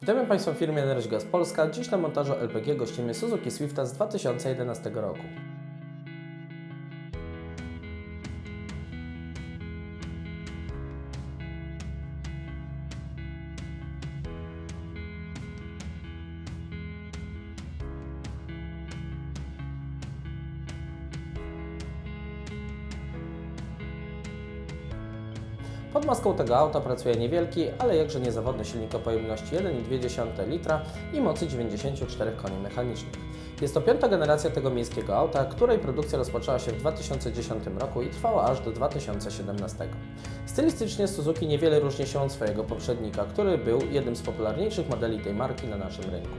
Witamy Państwa w firmie Energy Gas Polska. Dziś na montażu LPG gościmy Suzuki Swifta z 2011 roku. Pod maską tego auta pracuje niewielki, ale jakże niezawodny silnik o pojemności 1,2 litra i mocy 94 koni mechanicznych. Jest to piąta generacja tego miejskiego auta, której produkcja rozpoczęła się w 2010 roku i trwała aż do 2017. Stylistycznie Suzuki niewiele różni się od swojego poprzednika, który był jednym z popularniejszych modeli tej marki na naszym rynku.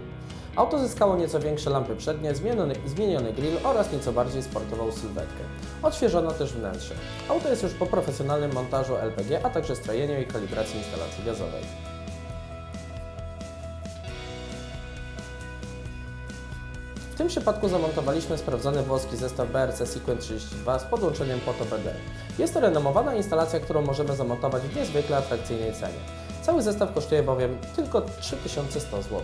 Auto zyskało nieco większe lampy przednie, zmieniony, zmieniony grill oraz nieco bardziej sportową sylwetkę. Odświeżono też wnętrze. Auto jest już po profesjonalnym montażu LPG, a także strojeniu i kalibracji instalacji gazowej. W tym przypadku zamontowaliśmy sprawdzony włoski zestaw BRC Sequent 32 z podłączeniem POTO BD. Jest to renomowana instalacja, którą możemy zamontować w niezwykle atrakcyjnej cenie. Cały zestaw kosztuje bowiem tylko 3100 zł.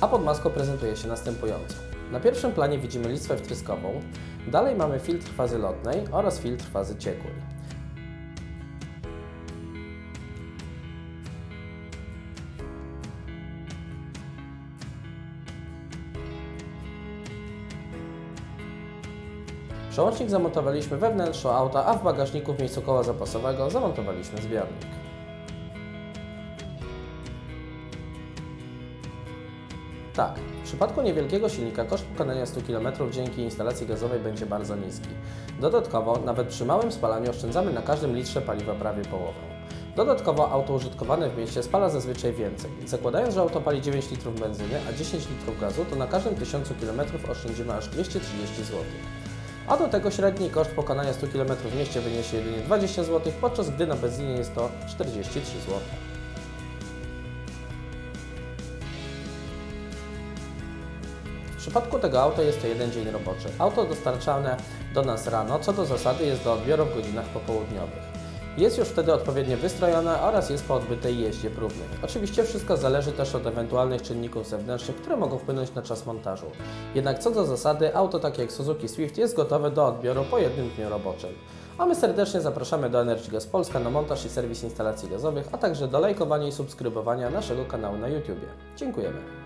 A pod maską prezentuje się następująco. Na pierwszym planie widzimy listwę wtryskową, dalej mamy filtr fazy lotnej oraz filtr fazy ciekłej. Przełącznik zamontowaliśmy we wnętrzu auta, a w bagażniku w miejscu koła zapasowego zamontowaliśmy zbiornik. Tak, w przypadku niewielkiego silnika koszt pokonania 100 km dzięki instalacji gazowej będzie bardzo niski. Dodatkowo, nawet przy małym spalaniu oszczędzamy na każdym litrze paliwa prawie połowę. Dodatkowo auto użytkowane w mieście spala zazwyczaj więcej. Zakładając, że auto pali 9 litrów benzyny, a 10 litrów gazu, to na każdym 1000 km oszczędzimy aż 230 zł. A do tego średni koszt pokonania 100 km w mieście wyniesie jedynie 20 zł, podczas gdy na benzynie jest to 43 zł. Przypadku tego auta jest to jeden dzień roboczy. Auto dostarczane do nas rano, co do zasady jest do odbioru w godzinach popołudniowych. Jest już wtedy odpowiednio wystrojone oraz jest po odbytej jeździe próbnej. Oczywiście wszystko zależy też od ewentualnych czynników zewnętrznych, które mogą wpłynąć na czas montażu. Jednak co do zasady, auto takie jak Suzuki Swift jest gotowe do odbioru po jednym dniu roboczym. A my serdecznie zapraszamy do Energy Gas Polska na montaż i serwis instalacji gazowych, a także do lajkowania i subskrybowania naszego kanału na YouTube. Dziękujemy.